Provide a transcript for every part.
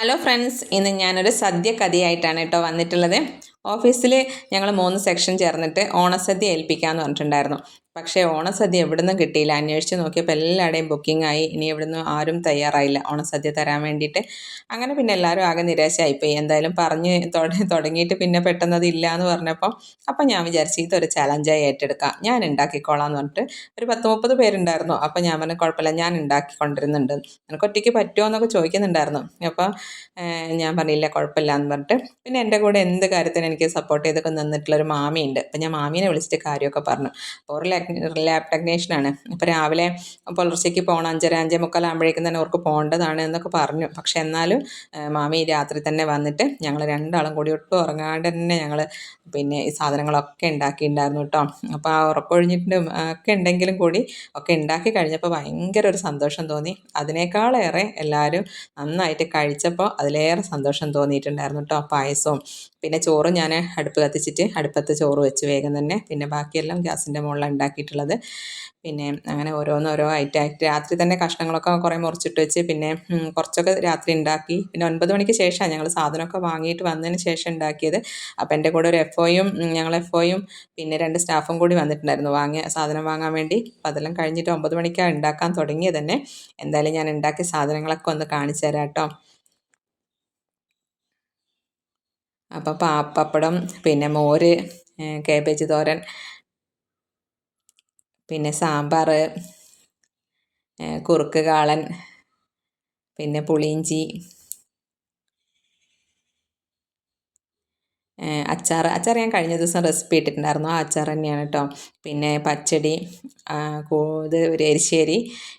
Hello friends ഇന്ന് ഞാനൊരു സദ്യ കഥയായിട്ടാണ് കേട്ടോ വന്നിട്ടുള്ളത്. ഓഫീസിൽ ഞങ്ങൾ മൂന്ന് സെക്ഷൻ ചേർന്നിട്ട് ഓണസദ്യ ഏൽപ്പിക്കാമെന്ന് പറഞ്ഞിട്ടുണ്ടായിരുന്നു. പക്ഷേ ഓണസദ്യ എവിടെ നിന്നും കിട്ടിയില്ല. അന്വേഷിച്ച് നോക്കിയപ്പോൾ എല്ലാവരുടെയും ബുക്കിംഗ് ആയി ഇനി എവിടുന്നും ആരും തയ്യാറായില്ല. ഓണസദ്യ തരാൻ വേണ്ടിയിട്ട്. അങ്ങനെ പിന്നെ എല്ലാവരും ആകെ നിരാശയായിപ്പോയി. എന്തായാലും പറഞ്ഞ് തുടങ്ങിയിട്ട് പിന്നെ പെട്ടെന്ന് അത് ഇല്ല എന്ന് പറഞ്ഞപ്പോൾ അപ്പം ഞാൻ വിചാരിച്ചു ഇതൊരു ചലഞ്ചായി ഏറ്റെടുക്കാം. ഞാൻ ഉണ്ടാക്കിക്കോളാം എന്ന് പറഞ്ഞിട്ട് ഒരു പത്ത് മുപ്പത് പേരുണ്ടായിരുന്നു. അപ്പം ഞാൻ പറഞ്ഞു കുഴപ്പമില്ല. ഞാൻ ഉണ്ടാക്കിക്കൊണ്ടിരുന്നുണ്ട്. എനിക്ക് ഒറ്റയ്ക്ക് പറ്റുമോ എന്നൊക്കെ ചോദിക്കുന്നുണ്ടായിരുന്നു. അപ്പോൾ ഞാൻ പറഞ്ഞില്ല കുഴപ്പമില്ല എന്ന് പറഞ്ഞിട്ട്. പിന്നെ എന്റെ കൂടെ എന്ത് കാര്യത്തിന് എനിക്ക് സപ്പോർട്ട് ചെയ്തൊക്കെ നിന്നിട്ടുള്ളൊരു മാമിയുണ്ട്. അപ്പം ഞാൻ മാമീനെ വിളിച്ചിട്ട് കാര്യമൊക്കെ പറഞ്ഞു. അപ്പോൾ ലാബ് ടെക്നീഷ്യനാണ് അപ്പോൾ രാവിലെ പുലർച്ചയ്ക്ക് പോകണം അഞ്ചര അഞ്ചേ മുക്കാലാകുമ്പോഴേക്കും തന്നെ അവർക്ക് പോകേണ്ടതാണ് എന്നൊക്കെ പറഞ്ഞു. പക്ഷെ എന്നാലും മാമി രാത്രി തന്നെ വന്നിട്ട് ഞങ്ങൾ രണ്ടാളും കൂടി ഒട്ടും ഉറങ്ങാണ്ട് തന്നെ ഞങ്ങൾ പിന്നെ ഈ സാധനങ്ങളൊക്കെ ഉണ്ടാക്കിയിട്ടുണ്ടായിരുന്നു കേട്ടോ. അപ്പോൾ ആ ഉറക്കൊഴിഞ്ഞിട്ടും ഒക്കെ ഉണ്ടെങ്കിലും കൂടി ഒക്കെ ഉണ്ടാക്കി കഴിഞ്ഞപ്പോൾ ഭയങ്കര ഒരു സന്തോഷം തോന്നി. അതിനേക്കാളേറെ എല്ലാവരും നന്നായിട്ട് കഴിച്ചപ്പോൾ അതിലേറെ സന്തോഷം തോന്നിയിട്ടുണ്ടായിരുന്നു കേട്ടോ പായസവും. പിന്നെ ചോറും ഞാൻ അടുപ്പ് കത്തിച്ചിട്ട് അടുപ്പത്ത് ചോറ് വെച്ച് വേഗം തന്നെ. പിന്നെ ബാക്കിയെല്ലാം ഗ്യാസിന്റെ മുകളിലാണ് ഉണ്ടാക്കിയിട്ടുള്ളത്. പിന്നെ അങ്ങനെ ഓരോന്നോരോ ഐറ്റം രാത്രി തന്നെ കഷ്ണങ്ങളൊക്കെ കുറേ മുറിച്ചിട്ട് വെച്ച് പിന്നെ കുറച്ചൊക്കെ രാത്രി ഉണ്ടാക്കി. പിന്നെ ഒൻപത് മണിക്ക് ശേഷമാണ് ഞങ്ങൾ സാധനമൊക്കെ വാങ്ങിയിട്ട് വന്നതിന് ശേഷം ഉണ്ടാക്കിയത്. അപ്പോൾ എന്റെ കൂടെ ഒരു എഫ് ഒയും ഞങ്ങൾ എഫ് ഒയും പിന്നെ രണ്ട് സ്റ്റാഫും കൂടി വന്നിട്ടുണ്ടായിരുന്നു വാങ്ങിയ സാധനം വാങ്ങാൻ വേണ്ടി. അപ്പോൾ അതെല്ലാം കഴിഞ്ഞിട്ട് ഒമ്പത് മണിക്കാണ് ഉണ്ടാക്കാൻ തുടങ്ങിയത് തന്നെ. എന്തായാലും ഞാൻ ഉണ്ടാക്കിയ സാധനങ്ങളൊക്കെ ഒന്ന് കാണിച്ചു തരാം കേട്ടോ. അപ്പോൾ പപ്പടം പിന്നെ മോര് കേബേജ് തോരൻ പിന്നെ സാമ്പാർ കുറുക്ക് കാളൻ പിന്നെ പുളിയിഞ്ചി അച്ചാർ അച്ചാർ ഞാൻ കഴിഞ്ഞ ദിവസം റെസിപ്പി ഇട്ടിട്ടുണ്ടായിരുന്നു. ആ അച്ചാർ തന്നെയാണ് കേട്ടോ പിന്നെ പച്ചടി ഇത് ഒരു എരിശ്ശേരി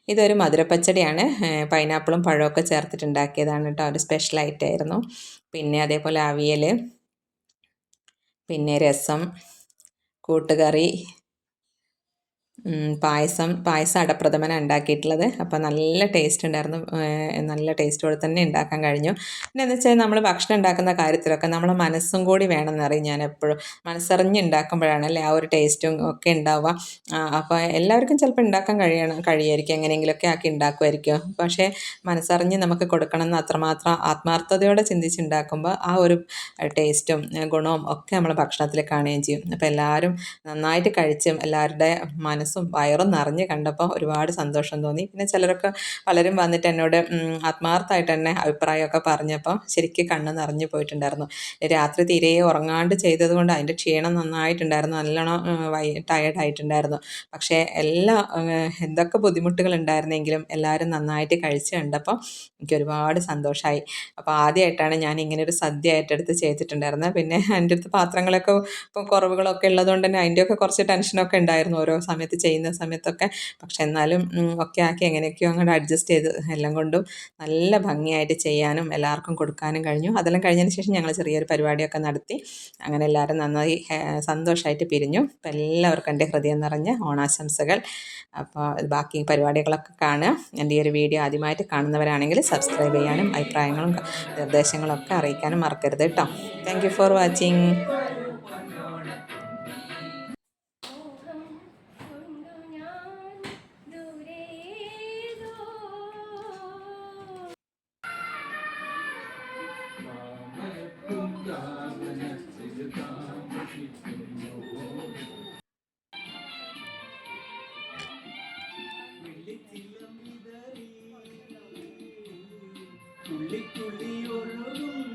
ഇതൊരു മധുരപ്പച്ചടിയാണ്. പൈനാപ്പിളും പഴമൊക്കെ ചേർത്തിട്ടുണ്ടാക്കിയതാണ് കേട്ടോ ഒരു സ്പെഷ്യൽ ആയിരുന്നു പിന്നെ അതേപോലെ അവിയൽ പിന്നെ രസം കൂട്ടുകറി പായസം പായസം അടപ്രഥമന ഉണ്ടാക്കിയിട്ടുള്ളത്. അപ്പോൾ നല്ല ടേസ്റ്റ് ഉണ്ടായിരുന്നു. നല്ല ടേസ്റ്റോടെ തന്നെ ഉണ്ടാക്കാൻ കഴിഞ്ഞു. പിന്നെ എന്ന് വെച്ചാൽ നമ്മൾ ഭക്ഷണം ഉണ്ടാക്കുന്ന കാര്യത്തിലൊക്കെ നമ്മൾ മനസ്സും കൂടി വേണമെന്നറിയും ഞാൻ എപ്പോഴും മനസ്സറിഞ്ഞ് ഉണ്ടാക്കുമ്പോഴാണ് അല്ലേ ആ ഒരു ടേസ്റ്റും ഒക്കെ ഉണ്ടാവുക. അപ്പോൾ എല്ലാവർക്കും ചിലപ്പോൾ ഉണ്ടാക്കാൻ കഴിയണം കഴിയായിരിക്കും. എങ്ങനെയെങ്കിലുമൊക്കെ ആക്കി ഉണ്ടാക്കുമായിരിക്കും. പക്ഷേ മനസ്സറിഞ്ഞ് നമുക്ക് കൊടുക്കണം എന്ന് അത്രമാത്രം ആത്മാർത്ഥതയോടെ ചിന്തിച്ചുണ്ടാക്കുമ്പോൾ ആ ഒരു ടേസ്റ്റും ഗുണവും ഒക്കെ നമ്മൾ ഭക്ഷണത്തിൽ കാണുകയും ചെയ്യും. അപ്പോൾ എല്ലാവരും നന്നായിട്ട് കഴിച്ചും എല്ലാവരുടെ മനസ്സ് മനസ്സും വയറും നിറഞ്ഞ് കണ്ടപ്പോൾ ഒരുപാട് സന്തോഷം തോന്നി. പിന്നെ ചിലരൊക്കെ പലരും വന്നിട്ട് എന്നോട് ആത്മാർത്ഥമായിട്ട് തന്നെ അഭിപ്രായമൊക്കെ പറഞ്ഞപ്പോൾ ശരിക്കും കണ്ണ് നിറഞ്ഞു പോയിട്ടുണ്ടായിരുന്നു. രാത്രി തീരെ ഉറങ്ങാണ്ട് ചെയ്തതുകൊണ്ട് അതിന്റെ ക്ഷീണം നന്നായിട്ടുണ്ടായിരുന്നു. നല്ലോണം ടയർഡായിട്ടുണ്ടായിരുന്നു പക്ഷേ എല്ലാ എന്തൊക്കെ ബുദ്ധിമുട്ടുകൾ ഉണ്ടായിരുന്നെങ്കിലും എല്ലാവരും നന്നായിട്ട് കഴിച്ച് കണ്ടപ്പോൾ എനിക്ക് ഒരുപാട് സന്തോഷമായി അപ്പോൾ ആദ്യമായിട്ടാണ് ഞാൻ ഇങ്ങനെ ഒരു സദ്യ ഏറ്റെടുത്ത് ചെയ്തിട്ടുണ്ടായിരുന്നത് പിന്നെ എന്റെ അടുത്ത് പാത്രങ്ങളൊക്കെ കുറവുകളൊക്കെ ഉള്ളതുകൊണ്ട് തന്നെ അതിന്റെയൊക്കെ കുറച്ച് ടെൻഷനൊക്കെ ഉണ്ടായിരുന്നു ഓരോ സമയത്ത് ചെയ്യുന്ന സമയത്തൊക്കെ. പക്ഷെ എന്നാലും ഒക്കെ ആക്കി എങ്ങനെയൊക്കെയോ അങ്ങോട്ട് അഡ്ജസ്റ്റ് ചെയ്ത് എല്ലാം കൊണ്ടും നല്ല ഭംഗിയായിട്ട് ചെയ്യാനും എല്ലാവർക്കും കൊടുക്കാനും കഴിഞ്ഞു. അതെല്ലാം കഴിഞ്ഞതിന് ശേഷം ഞങ്ങൾ ചെറിയൊരു പരിപാടിയൊക്കെ നടത്തി. അങ്ങനെ എല്ലാവരും നന്നായി സന്തോഷമായിട്ട് പിരിഞ്ഞു. അപ്പം എല്ലാവർക്കും എന്റെ ഹൃദയം നിറഞ്ഞ ഓണാശംസകൾ. അപ്പോൾ ബാക്കി പരിപാടികളൊക്കെ കാണുക. എന്റെ ഈ ഒരു വീഡിയോ ആദ്യമായിട്ട് കാണുന്നവരാണെങ്കിൽ സബ്സ്ക്രൈബ് ചെയ്യാനും അഭിപ്രായങ്ങളും നിർദ്ദേശങ്ങളൊക്കെ അറിയിക്കാനും മറക്കരുത് കേട്ടോ. താങ്ക് ഫോർ വാച്ചിങ് തുള്ളിത്തുള്ളി ഒഴുകും